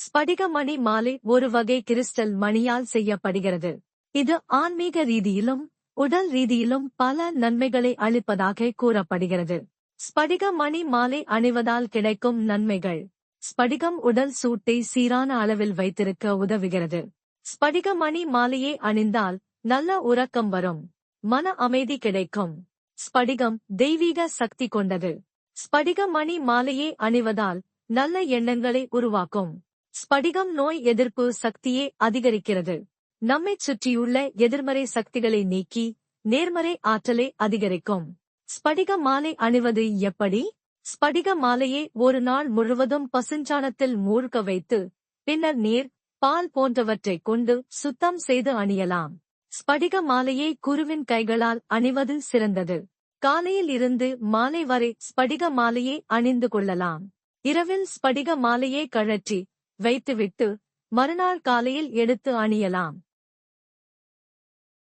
ஸ்படிக மணி மாலை ஒரு வகை கிறிஸ்டல் மணியால் செய்யப்படுகிறது. இது ஆன்மீக ரீதியிலும் உடல் ரீதியிலும் பல நன்மைகளை அளிப்பதாக கூறப்படுகிறது. ஸ்படிக மணி மாலை அணிவதால் கிடைக்கும் நன்மைகள். ஸ்படிகம் உடல் சூட்டை சீரான அளவில் வைத்திருக்க உதவுகிறது. ஸ்படிக மணி மாலையை அணிந்தால் நல்ல உறக்கம் வரும். மன அமைதி கிடைக்கும். ஸ்படிகம் தெய்வீக சக்தி கொண்டது. ஸ்படிக மணி மாலையை அணிவதால் நல்ல எண்ணங்களை உருவாக்கும். ஸ்படிகம் நோய் எதிர்ப்பு சக்தியை அதிகரிக்கிறது. நம்மைச் சுற்றியுள்ள எதிர்மறை சக்திகளை நீக்கி நேர்மறை ஆற்றலை அதிகரிக்கும். ஸ்படிக மாலை அணிவது எப்படி? ஸ்படிக மாலையை ஒரு நாள் முழுவதும் பசுஞ்சாணத்தில் மூழ்க வைத்து பின்னர் நீர் பால் போன்றவற்றைக் கொண்டு சுத்தம் செய்து அணியலாம். ஸ்படிக மாலையை குருவின் கைகளால் அணிவது சிறந்தது. காலையில் இருந்து மாலை வரை ஸ்படிக மாலையை அணிந்து கொள்ளலாம். இரவில் ஸ்படிக மாலையை கழற்றி வைத்துவிட்டு மறுநாள் காலையில் எடுத்து அணியலாம்.